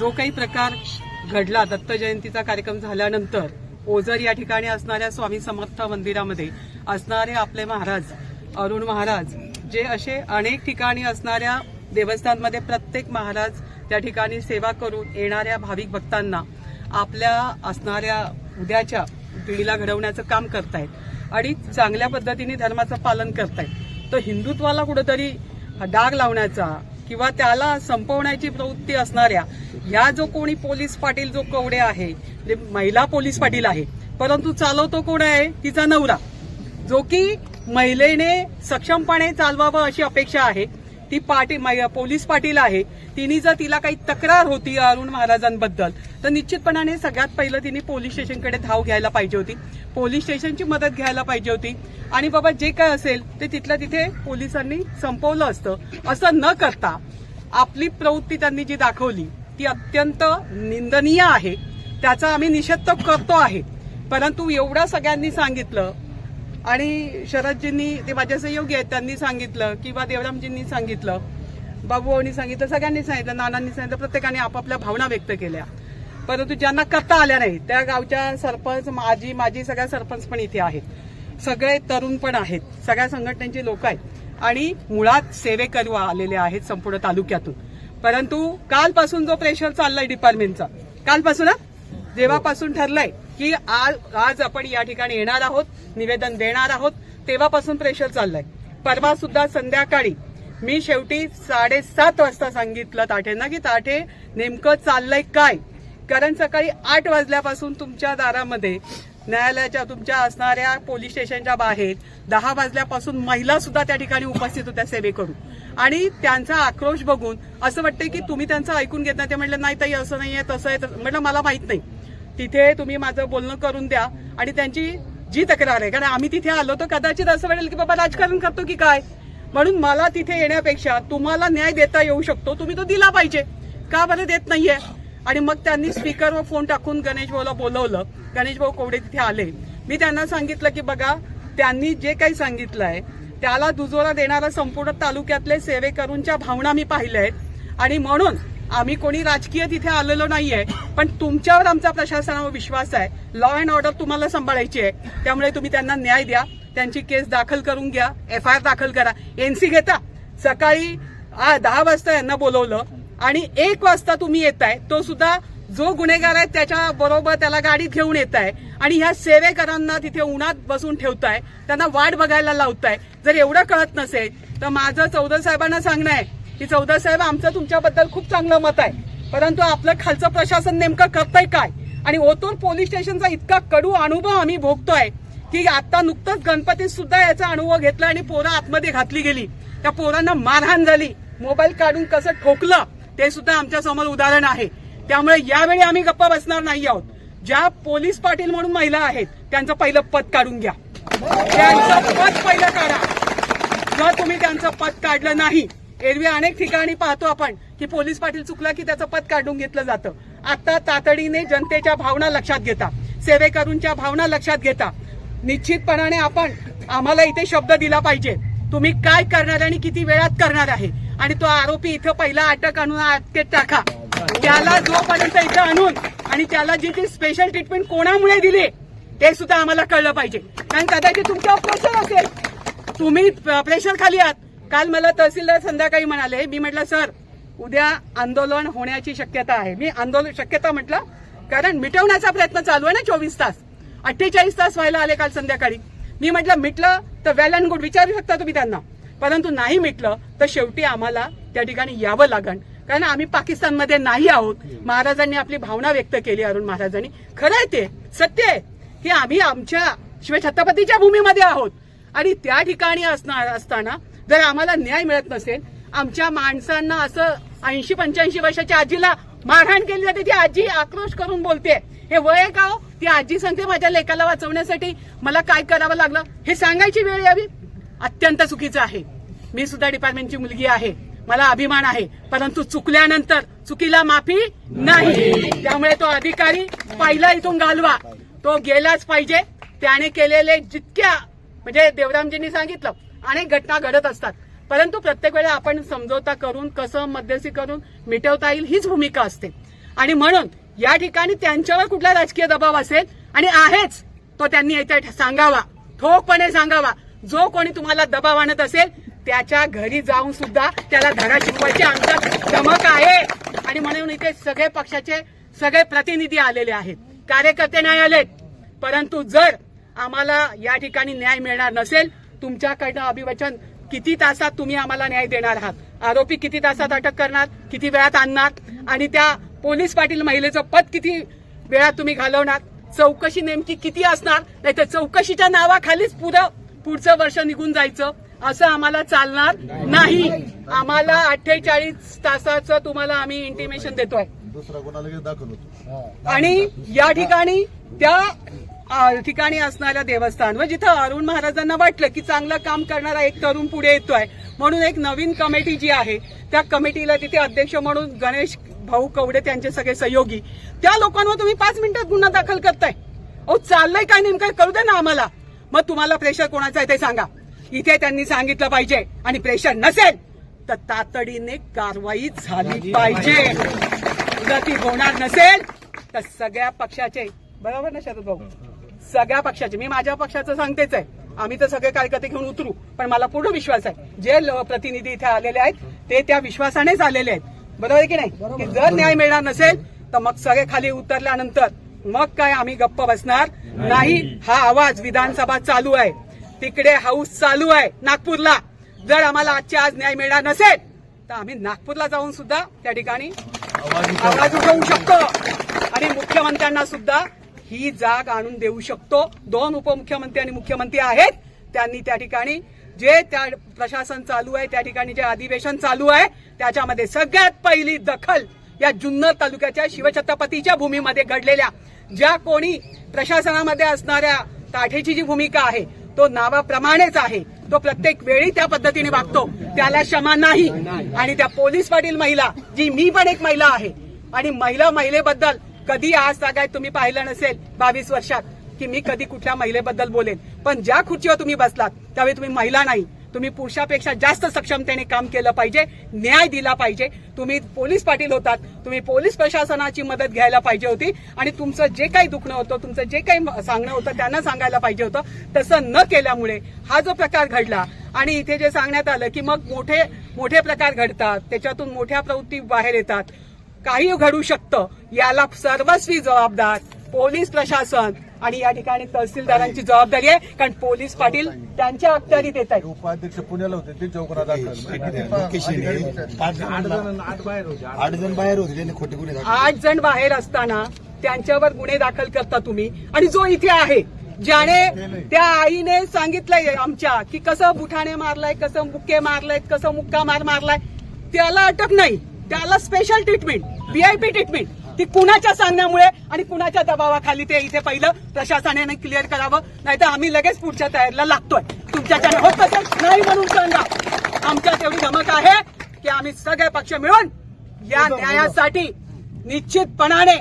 जो काही प्रकार घडला दत्त जयंतीचा कार्यक्रम झाल्यानंतर ओझर या ठिकाणी असणाऱ्या स्वामी समर्थ मंदिरामध्ये असणारे आपले महाराज अरुण महाराज जे असे अनेक ठिकाणी असणाऱ्या देवस्थानमध्ये प्रत्येक महाराज त्या ठिकाणी सेवा करून येणाऱ्या भाविक भक्तांना आपल्या असणाऱ्या उद्याच्या पिढीला घडवण्याचं काम करतायत आणि चांगल्या पद्धतीने धर्माचं पालन करतायत. तर हिंदुत्वाला कुठंतरी डाग लावण्याचा किंवा त्याला संपवण्याची प्रवृत्ती असणाऱ्या ह्या जो कोणी पोलीस पाटील जो कवडे आहे जे महिला पोलीस पाटील आहे परंतु चालवतो कोण आहे? तिचा नवरा. जो की महिलेने सक्षमपणे चालवावं अशी अपेक्षा आहे. ती पाटी मै- पोलीस पाटील आहे तिने जर तिला काही तक्रार होती अरुण महाराजांबद्दल तर निश्चितपणाने सगळ्यात पहिलं तिने पोलीस स्टेशनकडे धाव घ्यायला पाहिजे होती. पोलीस स्टेशनची मदत घ्यायला पाहिजे होती. आणि बाबा जे काय असेल ते तिथल्या तिथे पोलिसांनी संपवलं असतं. असं न करता आपली प्रवृत्ती त्यांनी जी दाखवली ती अत्यंत निंदनीय आहे. त्याचा आम्ही निषेध तर करतो आहे. परंतु एवढं सगळ्यांनी सांगितलं आणि शरदजींनी ते माझे सहयोगी आहेत त्यांनी सांगितलं किंवा देवरामजींनी सांगितलं बाबूभाऊनी सांगितलं सगळ्यांनी सांगितलं नानांनी सांगितलं प्रत्येकाने आपापल्या भावना व्यक्त केल्या. परंतु ज्यांना करता आल्या नाही त्या गावच्या सरपंच माझी माझी सगळ्या सरपंच पण इथे आहेत. सगळे तरुण पण आहेत. सगळ्या संघटनेचे लोक आहेत. आणि मुळात सेवेकरू आलेले आहेत संपूर्ण तालुक्यातून. परंतु कालपासून जो प्रेशर चाललाय डिपार्टमेंटचा कालपासून हा? जेव्हापासून ठरलंय की आज आज आपण या ठिकाणी येणार आहोत निवेदन देणार आहोत तेव्हापासून प्रेशर चाललंय. परवा सुद्धा संध्याकाळी मी शेवटी साडेसात वाजता सांगितलं ताठेंना की ताठे नेमकं चाललंय काय? कारण सकाळी आठ वाजल्यापासून तुमच्या दारामध्ये न्यायालयाच्या तुमच्या असणाऱ्या पोलीस स्टेशनच्या बाहेर दहा वाजल्यापासून महिला सुद्धा त्या ठिकाणी उपस्थित होत्या सेवेकडून आणि त्यांचा आक्रोश बघून असं वाटतं की तुम्ही त्यांचं ऐकून घेत नाही ते म्हटलं नाही ताई असं आहे तसं आहे तसं म्हटलं मला माहीत नाही. तिथे तुम्ही माझं बोलणं करून द्या आणि त्यांची जी तक्रार आहे. कारण आम्ही तिथे आलो तर कदाचित असं वाटेल की बाबा राजकारण करतो की काय? म्हणून मला तिथे येण्यापेक्षा तुम्हाला न्याय देता येऊ शकतो. तुम्ही तो दिला पाहिजे. का बरं देत नाहीये? आणि मग त्यांनी स्पीकरवर फोन टाकून गणेश भाऊला बोलवलं. गणेश भाऊ कोवडे तिथे आले. मी त्यांना सांगितलं की बघा त्यांनी जे काही सांगितलं आहे त्याला दुजोरा देणारा संपूर्ण तालुक्यातले सेवेकरूंच्या भावना मी पाहिल्या आहेत. आणि म्हणून आम्ही कोणी राजकीय तिथे आलेलो नाहीये पण तुमच्यावर आमचा प्रशासनावर विश्वास आहे. लॉ अँड ऑर्डर तुम्हाला सांभाळायची आहे. त्यामुळे तुम्ही त्यांना न्याय द्या त्यांची केस दाखल करून घ्या एफ आय आर दाखल करा एनसी घेता. सकाळी दहा वाजता यांना बोलवलं आणि एक वाजता तुम्ही येत आहे तो सुद्धा जो गुन्हेगार आहे त्याच्या बरोबर त्याला गाडीत घेऊन येत आहे आणि ह्या सेवेकरांना तिथे उन्हात बसून ठेवताय त्यांना वाट बघायला लावताय. जर एवढं कळत नसेल तर माझं चौधरी साहेबांना सांगणं आहे की चौदा साहेब आमचं तुमच्याबद्दल खूप चांगलं मत आहे. परंतु आपलं खालचं प्रशासन नेमकं करतंय काय? आणि ओतूर पोलीस स्टेशनचा इतका कडू अनुभव आम्ही भोगतोय की आता नुकतंच गणपतीत सुद्धा याचा अनुभव घेतला आणि पोरं आतमध्ये घातली गेली. त्या पोरांना मारहाण झाली. मोबाईल काढून कसं ठोकलं ते सुद्धा आमच्यासमोर उदाहरण आहे. त्यामुळे यावेळी आम्ही गप्पा बसणार नाही आहोत. ज्या पोलीस पाटील म्हणून महिला आहेत त्यांचं पहिलं पद काढून घ्या. त्यांचं पद पहिलं काढा. जर तुम्ही त्यांचं पद काढलं नाही एरवी अनेक ठिकाणी पाहतो आपण की पोलीस पाटील चुकला की त्याचं पद काढून घेतलं जातं. आता तातडीने जनतेच्या भावना लक्षात घेता. सेवेकरूंच्या भावना लक्षात घेता. निश्चितपणाने आपण आम्हाला इथे शब्द दिला पाहिजे. तुम्ही काय करणार आणि किती वेळात करणार आहे? आणि तो आरोपी इथं पहिला अटक आणून अटकेत टाका. त्याला जोपर्यंत इथं आणून आणि त्याला जी ती स्पेशल ट्रीटमेंट कोणामुळे दिली ते सुद्धा आम्हाला कळलं पाहिजे. कारण कदाचित तुमच्यावर प्रेशर असेल. तुम्ही प्रेशर खाली आहात. काल मला तहसीलदार संध्याकाळी म्हणाले मी म्हटलं सर उद्या आंदोलन होण्याची शक्यता आहे. मी आंदोलन शक्यता म्हटलं कारण मिटवण्याचा प्रयत्न चालू आहे ना चोवीस तास. अठ्ठेचाळीस तास व्हायला आले काल संध्याकाळी. मी म्हटलं मिटलं तर वेल अँड गुड विचारू शकता तुम्ही त्यांना. परंतु नाही मिटलं तर शेवटी आम्हाला त्या ठिकाणी यावं लागण कारण आम्ही पाकिस्तानमध्ये नाही आहोत. महाराजांनी आपली भावना व्यक्त केली अरुण महाराजांनी. खरं आहे ते. सत्य आहे. की आम्ही आमच्या शिवछत्रपतीच्या भूमीमध्ये आहोत. आणि त्या ठिकाणी असणार असताना जर आम्हाला न्याय मिळत नसेल आमच्या माणसांना असं ऐंशी पंच्याऐंशी वर्षाच्या आजीला मारहाण केली जाते ती आजी आक्रोश करून बोलते हे वय आहे का हो? ती आजी सांगते माझ्या लेकाला वाचवण्यासाठी मला काय करावं लागलं? हे सांगायची वेळ यावी? अत्यंत चुकीचं आहे. मी सुद्धा डिपार्टमेंटची मुलगी आहे. मला अभिमान आहे. परंतु चुकल्यानंतर चुकीला माफी नाही. त्यामुळे तो अधिकारी पहिला इथून घालवा. तो गेलाच पाहिजे. त्याने केलेले जितक्या म्हणजे देवरामजींनी सांगितलं अनेक घटना घडत असतात. परंतु प्रत्येक वेळेला आपण समजवता करून कसं मध्यस्थी करून मिटवता येईल हीच भूमिका असते. आणि म्हणून या ठिकाणी त्यांच्यावर कुठला राजकीय दबाव असेल आणि आहेच तो त्यांनी येथे सांगावा ठोकपणे सांगावा. जो कोणी तुम्हाला दबाव आणत असेल त्याच्या घरी जाऊन सुद्धा त्याला धडा शिकवायची आमचा धमक आहे. आणि म्हणून इथे सगळे पक्षाचे सगळे प्रतिनिधी आलेले आहेत. कार्यकर्ते नाही आलेत परंतु जर आम्हाला या ठिकाणी न्याय मिळणार नसेल तुमच्याकडनं अभिवचन किती तासात तुम्ही आम्हाला न्याय देणार आहात? आरोपी किती तासात अटक करणार? किती वेळात आणणार? आणि त्या पोलीस पाटील महिलेचं पद किती वेळात तुम्ही घालवणार? चौकशी नेमकी किती असणार? नाही तर चौकशीच्या नावाखालीच पुढं पुढचं वर्ष निघून जायचं. असं आम्हाला चालणार नाही. आम्हाला अठ्ठेचाळीस तासाचं तुम्हाला आम्ही इंटिमेशन देतोय. आणि या ठिकाणी त्या ठिकाणी असणाऱ्या देवस्थान. व जिथं अरुण महाराजांना वाटलं की चांगलं काम करणारा एक तरुण पुढे येतोय म्हणून एक नवीन कमिटी जी आहे त्या कमिटीला तिथे अध्यक्ष म्हणून गणेश भाऊ कवडे त्यांचे सगळे सहयोगी. त्या लोकांवर तुम्ही पाच मिनिटात गुन्हा दाखल करताय. अहो चाललंय काय नेमकं? करू दे ना आम्हाला. मग तुम्हाला प्रेशर कोणाचं आहे ते सांगा. इथे त्यांनी सांगितलं पाहिजे आणि प्रेशर नसेल तर तातडीने कारवाई झाली पाहिजे. ती होणार नसेल तर सगळ्या पक्षाचे. बरोबर ना शरद भाऊ? सगळ्या पक्षाचे मी माझ्या पक्षाचं सांगतेच आहे. आम्ही तर सगळे कार्यकर्ते घेऊन उतरू पण मला पूर्ण विश्वास आहे. जे प्रतिनिधी इथे आलेले आहेत ते त्या विश्वासानेच आलेले आहेत. बरोबर आहे की नाही? की जर न्याय मिळणार नसेल तर मग सगळे खाली उतरल्यानंतर मग काय आम्ही गप्प बसणार? नाही. हा आवाज विधानसभा चालू आहे. तिकडे हाऊस चालू आहे नागपूरला. जर आम्हाला आजच्या आज न्याय मिळणार नसेल तर आम्ही नागपूरला जाऊन सुद्धा त्या ठिकाणी आवाज उठवू शकतो. आणि मुख्यमंत्र्यांना सुद्धा ही जाग आणून देऊ शकतो. दोन उपमुख्यमंत्री आणि मुख्यमंत्री आहेत. त्यांनी त्या ठिकाणी जे त्या प्रशासन चालू आहे त्या ठिकाणी जे अधिवेशन चालू आहे त्याच्यामध्ये सगळ्यात पहिली दखल या जुन्नर तालुक्याच्या शिवछत्रपतीच्या भूमीमध्ये घडलेल्या. ज्या कोणी प्रशासनामध्ये असणाऱ्या ताठेची जी भूमिका आहे तो नावाप्रमाणेच आहे. तो प्रत्येक वेळी त्या पद्धतीने वागतो. त्याला क्षमा नाही. आणि त्या पोलीस पाटील महिला जी मी पण एक महिला आहे आणि महिला महिलेबद्दल कधी आज तागायत तुम्ही पाहिलं नसेल बावीस वर्षात की मी कधी कुठल्या महिलेबद्दल बोलेन. पण ज्या खुर्चीवर तुम्ही बसलात त्यावेळी तुम्ही महिला नाही. तुम्ही पुरुषापेक्षा जास्त सक्षमतेने काम केलं पाहिजे न्याय दिला पाहिजे. तुम्ही पोलीस पाटील होतात तुम्ही पोलीस प्रशासनाची मदत घ्यायला पाहिजे होती. आणि तुमचं जे काही दुखणं होतं तुमचं जे काही सांगणं होतं त्यांना सांगायला पाहिजे होतं. तसं न केल्यामुळे हा जो प्रकार घडला आणि इथे जे सांगण्यात आलं की मग मोठे मोठे प्रकार घडतात त्याच्यातून मोठ्या प्रवृत्ती बाहेर येतात. काही घडू शकतं याला सर्वस्वी जबाबदार पोलीस प्रशासन आणि या ठिकाणी तहसीलदारांची जबाबदारी आहे कारण पोलीस पाटील त्यांच्या अखत्यारीत येत आहेत. उपाध्यक्ष पुण्याला होते ते आठ जण बाहेर होते त्यांनी खोटे गुन्हे दाखल आठ जण बाहेर असताना त्यांच्यावर गुन्हे दाखल करता तुम्ही. आणि जो इथे आहे ज्याने त्या आईने सांगितलंय आमच्या की कसं बुठाणे मारलाय कसं मुक्के मारलाय कसं मुक्का मार मारलाय त्याला अटक नाही. त्याला स्पेशल ट्रीटमेंट व्हीआयपी ट्रीटमेंट ती कुणाच्या सांगण्यामुळे आणि कुणाच्या दबावाखाली ते इथे पहिलं प्रशासनाने क्लिअर करावं. नाहीतर आम्ही लगेच पुढच्या तयारीला लागतोय. तुमच्याच्याने होत असेल नाही म्हणून सांगा आमच्यात एवढी धमक आहे की आम्ही सगळे पक्ष मिळून या न्यायासाठी निश्चितपणाने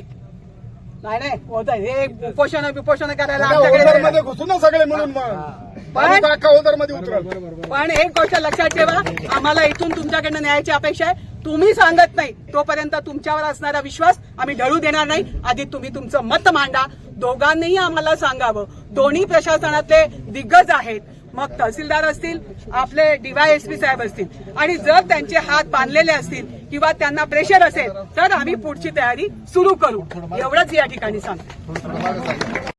नाही नाही होत हे उपोषण विपोषण करायला आमच्याकडे मध्ये घुसू ना सगळे मिळून पण एक गोष्ट लक्षात ठेवा. आम्हाला इथून तुमच्याकडनं न्यायाची अपेक्षा आहे. तुम्ही सांगत नाही. तोपर्यंत तुमच्यावर असणारा विश्वास आम्ही ढळू देणार नाही. आधी तुम्ही तुमचं मत मांडा. दोघांनीही आम्हाला सांगावं. दोन्ही प्रशासनातले दिग्गज आहेत. मग तहसीलदार असतील आपले डीवायएसपी साहेब असतील. आणि जर त्यांचे हात बांधलेले असतील किंवा त्यांना प्रेशर असेल तर आम्ही पुढची तयारी सुरू करू. एवढंच या ठिकाणी सांगतो.